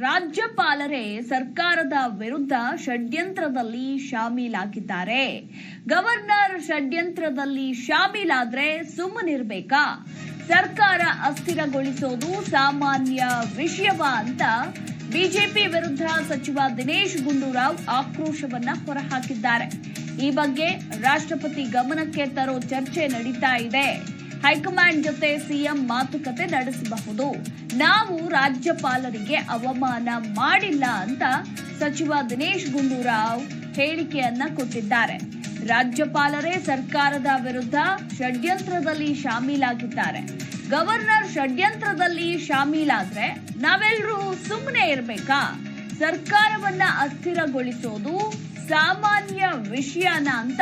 ರಾಜ್ಯಪಾಲರೇ ಸರ್ಕಾರದ ವಿರುದ್ಧ ಷಡ್ಯಂತ್ರದಲ್ಲಿ ಶಾಮೀಲಾಗಿದ್ದಾರೆ. ಗವರ್ನರ್ ಷಡ್ಯಂತ್ರದಲ್ಲಿ ಶಾಮೀಲಾದ್ರೆ ಸುಮ್ಮನಿರ್ಬೇಕಾ? ಸರ್ಕಾರ ಅಸ್ಥಿರಗೊಳಿಸೋದು ಸಾಮಾನ್ಯ ವಿಷಯವ ಅಂತ ಬಿಜೆಪಿ ವಿರುದ್ಧ ಸಚಿವ ದಿನೇಶ್ ಗುಂಡೂರಾವ್ ಆಕ್ರೋಶವನ್ನ ಹೊರಹಾಕಿದ್ದಾರೆ. ಈ ಬಗ್ಗೆ ರಾಷ್ಟ್ರಪತಿ ಗಮನಕ್ಕೆ ತರೋ ಚರ್ಚೆ ನಡೀತಾ ಇದೆ. ಹೈಕಮಾಂಡ್ ಜೊತೆ ಸಿಎಂ ಮಾತುಕತೆ ನಡೆಸಬಹುದು. ನಾವು ರಾಜ್ಯಪಾಲರಿಗೆ ಅವಮಾನ ಮಾಡಿಲ್ಲ ಅಂತ ಸಚಿವ ದಿನೇಶ್ ಗುಂಡೂರಾವ್ ಹೇಳಿಕೆಯನ್ನ ಕೊಟ್ಟಿದ್ದಾರೆ. ರಾಜ್ಯಪಾಲರೇ ಸರ್ಕಾರದ ವಿರುದ್ಧ ಷಡ್ಯಂತ್ರದಲ್ಲಿ ಶಾಮೀಲಾಗಿದ್ದಾರೆ. ಗವರ್ನರ್ ಷಡ್ಯಂತ್ರದಲ್ಲಿ ಶಾಮೀಲಾದ್ರೆ ನಾವೆಲ್ಲರೂ ಸುಮ್ಮನೆ ಇರ್ಬೇಕಾ? ಸರ್ಕಾರವನ್ನ ಅಸ್ಥಿರಗೊಳಿಸೋದು ಸಾಮಾನ್ಯ ವಿಷಯನ ಅಂತ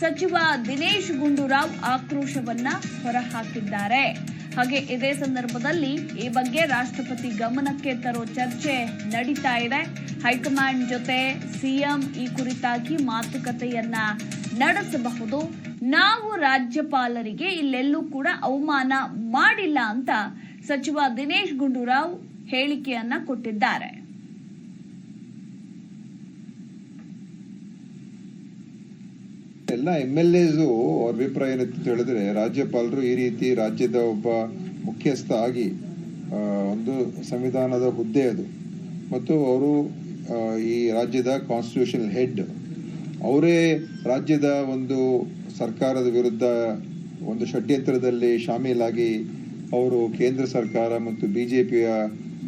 ಸಚಿವ ದಿನೇಶ್ ಗುಂಡೂರಾವ್ ಆಕ್ರೋಶವನ್ನ ಹೊರಹಾಕಿದ್ದಾರೆ. ಹಾಗೆ ಇದೇ ಸಂದರ್ಭದಲ್ಲಿ ಈ ಬಗ್ಗೆ ರಾಷ್ಟ್ರಪತಿ ಗಮನಕ್ಕೆ ತರೋ ಚರ್ಚೆ ನಡೀತಾ ಇದೆ. ಹೈಕಮಾಂಡ್ ಜೊತೆ ಸಿಎಂ ಈ ಕುರಿತಾಗಿ ಮಾತುಕತೆಯನ್ನ ನಡೆಸಬಹುದು. ನಾವು ರಾಜ್ಯಪಾಲರಿಗೆ ಇಲ್ಲೆಲ್ಲೂ ಕೂಡ ಅವಮಾನ ಮಾಡಿಲ್ಲ ಅಂತ ಸಚಿವ ದಿನೇಶ್ ಗುಂಡೂರಾವ್ ಹೇಳಿಕೆಯನ್ನ ಕೊಟ್ಟಿದ್ದಾರೆ. ಎಲ್ಲ ಎಂ ಎಲ್ ಎಸು ಅವ್ರ ಅಭಿಪ್ರಾಯ ಏನಂತ ಹೇಳಿದ್ರೆ, ರಾಜ್ಯಪಾಲರು ಈ ರೀತಿ ರಾಜ್ಯದ ಒಬ್ಬ ಮುಖ್ಯಸ್ಥ ಆಗಿ ಒಂದು ಸಂವಿಧಾನದ ಹುದ್ದೆ ಅದು. ಮತ್ತು ಅವರು ಈ ರಾಜ್ಯದ ಕಾನ್ಸ್ಟಿಟ್ಯೂಷನ್ ಹೆಡ್ ಅವರೇ ರಾಜ್ಯದ ಒಂದು ಸರ್ಕಾರದ ವಿರುದ್ಧ ಒಂದು ಷಡ್ಯಂತ್ರದಲ್ಲಿ ಶಾಮೀಲಾಗಿ ಅವರು ಕೇಂದ್ರ ಸರ್ಕಾರ ಮತ್ತು ಬಿ ಜೆ ಪಿಯ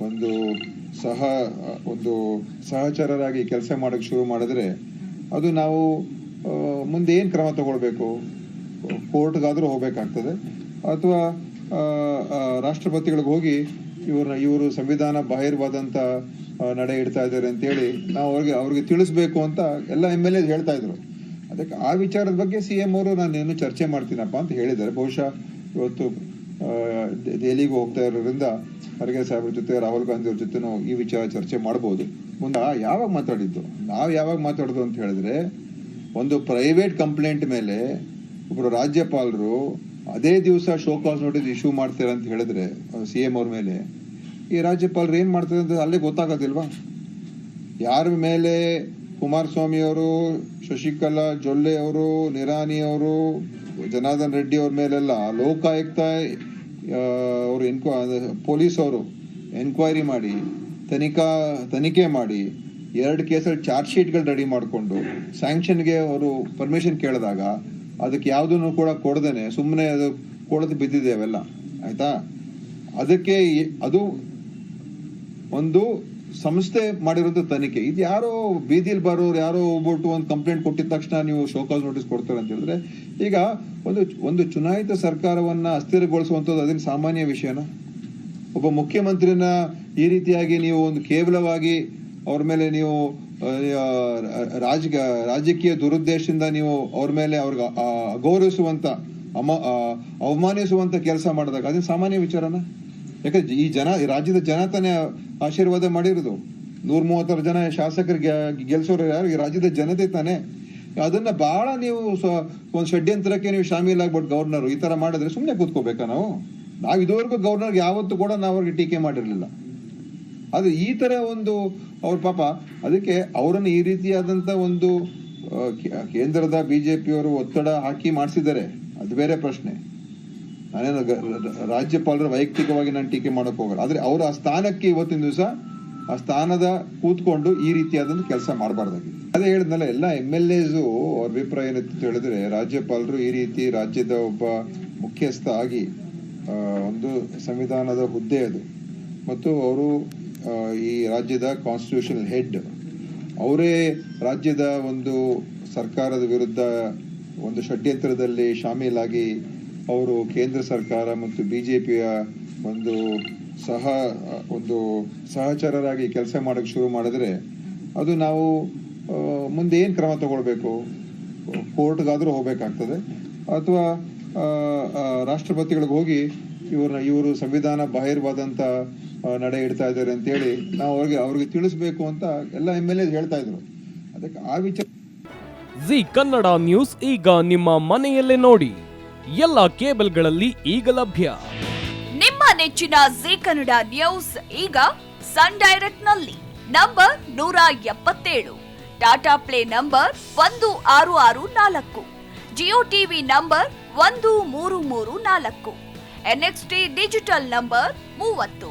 ಒಂದು ಸಹ ಒಂದು ಸಹಚರರಾಗಿ ಕೆಲಸ ಮಾಡೋಕ್ಕೆ ಶುರು ಮಾಡಿದ್ರೆ, ಅದು ನಾವು ಮುಂದೆ ಏನು ಕ್ರಮ ತಗೊಳ್ಬೇಕು? ಕೋರ್ಟ್ಗಾದರೂ ಹೋಗಬೇಕಾಗ್ತದೆ. ಅಥವಾ ರಾಷ್ಟ್ರಪತಿಗಳಿಗೆ ಹೋಗಿ ಇವ್ರನ್ನ, ಇವರು ಸಂವಿಧಾನ ಬಾಹಿರವಾದಂಥ ನಡೆ ಇಡ್ತಾ ಇದ್ದಾರೆ ಅಂತೇಳಿ ನಾವು ಅವ್ರಿಗೆ ಅವ್ರಿಗೆ ತಿಳಿಸ್ಬೇಕು ಅಂತ ಎಲ್ಲ ಎಂ ಎಲ್ ಎ ಹೇಳ್ತಾ ಇದ್ರು. ಅದಕ್ಕೆ ಆ ವಿಚಾರದ ಬಗ್ಗೆ ಸಿ ಎಂ ಅವರು ನಾನು ಏನು ಚರ್ಚೆ ಮಾಡ್ತೀನಪ್ಪ ಅಂತ ಹೇಳಿದ್ದಾರೆ. ಬಹುಶಃ ಇವತ್ತು ದೆಹಲಿಗೆ ಹೋಗ್ತಾ ಇರೋದ್ರಿಂದ ಖರ್ಗೆ ಸಾಹೇಬ್ರ ಜೊತೆ, ರಾಹುಲ್ ಗಾಂಧಿ ಅವ್ರ ಜೊತೆನೂ ಈ ವಿಚಾರ ಚರ್ಚೆ ಮಾಡ್ಬೋದು. ಮುಂದೆ ಯಾವಾಗ ಮಾತಾಡಿದ್ದು? ನಾವು ಯಾವಾಗ ಮಾತಾಡೋದು ಅಂತ ಹೇಳಿದ್ರೆ ಒಂದು ಪ್ರೈವೇಟ್ ಕಂಪ್ಲೇಂಟ್ ಮೇಲೆ ಒಬ್ಬರು ರಾಜ್ಯಪಾಲರು ಅದೇ ದಿವಸ ಶೋಕಾಸ್ ನೋಟಿಸ್ ಇಶ್ಯೂ ಮಾಡ್ತೀರಾ ಅಂತ ಹೇಳಿದ್ರೆ ಸಿ ಎಂ ಅವ್ರ ಮೇಲೆ, ಈ ರಾಜ್ಯಪಾಲರು ಏನು ಮಾಡ್ತಾರೆ ಅಂತ ಅಲ್ಲೇ ಗೊತ್ತಾಗೋದಿಲ್ವಾ? ಯಾರ ಮೇಲೆ ಕುಮಾರಸ್ವಾಮಿ ಅವರು, ಶಶಿಕಲಾ ಜೊಲ್ಲೆ ಅವರು ನಿರಾನಿ ಅವರು, ಜನಾರ್ದನ್ ರೆಡ್ಡಿ ಅವ್ರ ಮೇಲೆಲ್ಲ ಲೋಕಾಯುಕ್ತ ಅವರು ಎನ್ಕ್ವ ಪೊಲೀಸ್ ಅವರು ಎನ್ಕ್ವೈರಿ ಮಾಡಿ, ತನಿಖಾ, ತನಿಖೆ ಮಾಡಿ ಎರಡು ಕೇಸಲ್ಲಿ ಚಾರ್ಜ್ ಶೀಟ್ಗಳು ರೆಡಿ ಮಾಡಿಕೊಂಡು ಸ್ಯಾಂಕ್ಷನ್ಗೆ ಅವರು ಪರ್ಮಿಷನ್ ಕೇಳಿದಾಗ ಅದಕ್ಕೆ ಯಾವುದನ್ನು ಕೂಡ ಕೊಡದೇನೆ ಸುಮ್ಮನೆ ಅದು ಕೊಡದು ಬಿದ್ದಿದೆ ಅವೆಲ್ಲ ಆಯ್ತಾ? ಅದಕ್ಕೆ ಅದು ಒಂದು ಸಂಸ್ಥೆ ಮಾಡಿರುವಂಥ ತನಿಖೆ. ಇದು ಯಾರೋ ಬೀದಿಲಿ ಬರೋರು, ಯಾರೋ ಹೋಗ್ಬಿಟ್ಟು ಒಂದು ಕಂಪ್ಲೇಂಟ್ ಕೊಟ್ಟಿದ ತಕ್ಷಣ ನೀವು ಶೋಕಾಸ್ ನೋಟಿಸ್ ಕೊಡ್ತಾರೆ ಅಂತ ಹೇಳಿದ್ರೆ, ಈಗ ಒಂದು ಒಂದು ಚುನಾಯಿತ ಸರ್ಕಾರವನ್ನ ಅಸ್ಥಿರಗೊಳಿಸುವಂಥದ್ದು ಅದೇನು ಸಾಮಾನ್ಯ ವಿಷಯನ? ಒಬ್ಬ ಮುಖ್ಯಮಂತ್ರಿನ ಈ ರೀತಿಯಾಗಿ ನೀವು ಒಂದು ಕೇವಲವಾಗಿ ಅವ್ರ ಮೇಲೆ ನೀವು ರಾಜ ರಾಜಕೀಯ ದುರುದ್ದೇಶದಿಂದ ನೀವು ಅವ್ರ ಮೇಲೆ ಅವ್ರಿಗೆ ಗೌರವಿಸುವಂಥ ಅಮ ಆ, ಅವಮಾನಿಸುವಂತ ಕೆಲಸ ಮಾಡಿದಾಗ ಅದೇ ಸಾಮಾನ್ಯ ವಿಚಾರನ? ಯಾಕಂದ್ರೆ ಈ ಜನ ರಾಜ್ಯದ ಜನ ತಾನೇ ಆಶೀರ್ವಾದ ಮಾಡಿರೋದು. ನೂರ ಮೂವತ್ತಾರು ಜನ ಶಾಸಕರಿಗೆ ಗೆಲ್ಸೋರು ಯಾರು? ಈ ರಾಜ್ಯದ ಜನತೆ ತಾನೇ. ಅದನ್ನ ಬಹಳ ನೀವು ಒಂದು ಷಡ್ಯಂತ್ರಕ್ಕೆ ನೀವು ಶಾಮೀಲಾಗ್ಬಿಟ್ಟು ಗವರ್ನರ್ ಈ ತರ ಮಾಡಿದ್ರೆ ಸುಮ್ಮನೆ ಕೂತ್ಕೋಬೇಕಾ ನಾವು? ನಾವು ಇದುವರೆಗೂ ಗವರ್ನರ್ಗೆ ಯಾವತ್ತೂ ಕೂಡ ನಾವು ಅವ್ರಿಗೆ ಟೀಕೆ ಮಾಡಿರಲಿಲ್ಲ. ಅದು ಈ ತರ ಒಂದು ಅವ್ರ ಪಾಪ, ಅದಕ್ಕೆ ಅವರನ್ನು ಈ ರೀತಿಯಾದಂತ ಒಂದು ಕೇಂದ್ರದ ಬಿ ಜೆ ಪಿಯವರು ಒತ್ತಡ ಹಾಕಿ ಮಾಡಿಸಿದ್ದಾರೆ. ಅದು ಬೇರೆ ಪ್ರಶ್ನೆ. ನಾನೇನು ರಾಜ್ಯಪಾಲರು ವೈಯಕ್ತಿಕವಾಗಿ ನಾನು ಟೀಕೆ ಮಾಡಕ್ ಹೋಗಲ್ಲ. ಆದ್ರೆ ಅವರು ಆ ಸ್ಥಾನಕ್ಕೆ ಇವತ್ತಿನ ದಿವಸ ಆ ಸ್ಥಾನದ ಕೂತ್ಕೊಂಡು ಈ ರೀತಿಯಾದಂತ ಕೆಲಸ ಮಾಡಬಾರ್ದಾಗಿತ್ತು. ಅದೇ ಹೇಳಿದ್ನಲ್ಲ, ಎಲ್ಲ ಎಂ ಎಲ್ ಎಸು ಅವ್ರ ಅಭಿಪ್ರಾಯ ಏನಂತ ಹೇಳಿದ್ರೆ, ರಾಜ್ಯಪಾಲರು ಈ ರೀತಿ ರಾಜ್ಯದ ಒಬ್ಬ ಮುಖ್ಯಸ್ಥ ಆಗಿ ಒಂದು ಸಂವಿಧಾನದ ಹುದ್ದೆ ಅದು. ಮತ್ತು ಅವರು ಈ ರಾಜ್ಯದ ಕಾನ್ಸ್ಟಿಟ್ಯೂಷನ್ ಹೆಡ್ ಅವರೇ ರಾಜ್ಯದ ಒಂದು ಸರ್ಕಾರದ ವಿರುದ್ಧ ಒಂದು ಷಡ್ಯಂತ್ರದಲ್ಲಿ ಶಾಮೀಲಾಗಿ ಅವರು ಕೇಂದ್ರ ಸರ್ಕಾರ ಮತ್ತು ಬಿ ಜೆ ಪಿಯ ಒಂದು ಸಹ, ಒಂದು ಸಹಚರರಾಗಿ ಕೆಲಸ ಮಾಡೋಕ್ಕೆ ಶುರು ಮಾಡಿದ್ರೆ ಅದು ನಾವು ಮುಂದೆ ಏನು ಕ್ರಮ ತಗೊಳ್ಬೇಕು? ಕೋರ್ಟ್ಗಾದರೂ ಹೋಗಬೇಕಾಗ್ತದೆ. ಅಥವಾ ರಾಷ್ಟ್ರಪತಿಗಳಿಗೆ ಹೋಗಿ ಇವ್ರನ್ನ, ಇವರು ಸಂವಿಧಾನ ಬಾಹಿರವಾದಂಥ ನಡೆ ಇಡ್ತಾ ಇದ್ದಾರೆ ಅಂತೇಳಿ ನಾವು ಅವ್ರಿಗೆ ಅವ್ರಿಗೆ ತಿಳಿಸ್ಬೇಕು ಅಂತ ಎಲ್ಲ ಎಂ ಎಲ್ ಎ ಹೇಳ್ತಾ ಇದ್ರು. ಅದಕ್ಕೆ ಆ ವಿಚಾರ ಜಿ ಕನ್ನಡ ನ್ಯೂಸ್ ಈಗ ನಿಮ್ಮ ಮನೆಯಲ್ಲೇ ನೋಡಿ. ಎಲ್ಲ ಕೇಬಲ್ಗಳಲ್ಲಿ ಈಗ ಲಭ್ಯ. ನಿಮ್ಮ ನೆಚ್ಚಿನ ಜಿ ಕನ್ನಡ ನ್ಯೂಸ್ ಈಗ ಸನ್ ಡೈರೆಕ್ಟ್ನಲ್ಲಿ ನಂಬರ್ ನೂರ ಎಪ್ಪತ್ತೇಳು. ಟಾಟಾ ಪ್ಲೇ ನಂಬರ್ ಒಂದು ಆರು ಆರು ನಾಲ್ಕು. ಜಿಯೋ ಟಿವಿ ನಂಬರ್ ಒಂದು ಮೂರು ಮೂರು ನಾಲ್ಕು. ಎನ್ಎಕ್ಸ್ಟಿ ಡಿಜಿಟಲ್ ನಂಬರ್ ಮೂವತ್ತು.